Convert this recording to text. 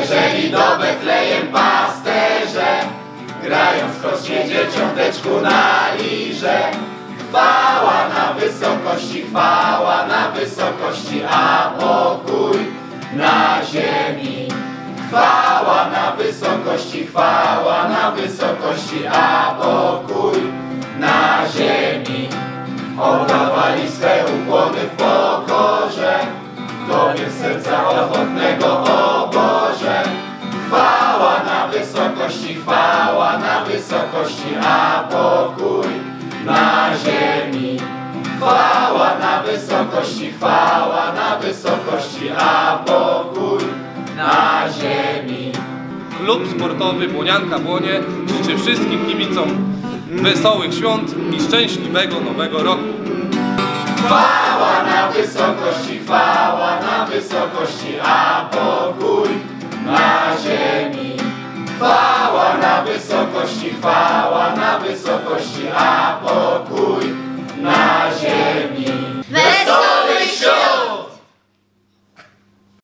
Jeżeli do Betlejem pasterze Grają skocznie dzieciąteczku na lirze Chwała na wysokości, chwała na wysokości, a pokój na ziemi. Chwała na wysokości, chwała na wysokości, a pokój na ziemi. Oddawali swe ukłony w pokorze, Tobie serca ochotnego, wysokości, chwała na wysokości, a pokój na ziemi. Chwała na wysokości, chwała na wysokości, a pokój na ziemi. Klub sportowy Błonianka Błonie życzy wszystkim kibicom wesołych świąt i szczęśliwego nowego roku. Chwała na wysokości, chwała na wysokości, a pokój wysokości chwała, na wysokości, a pokój.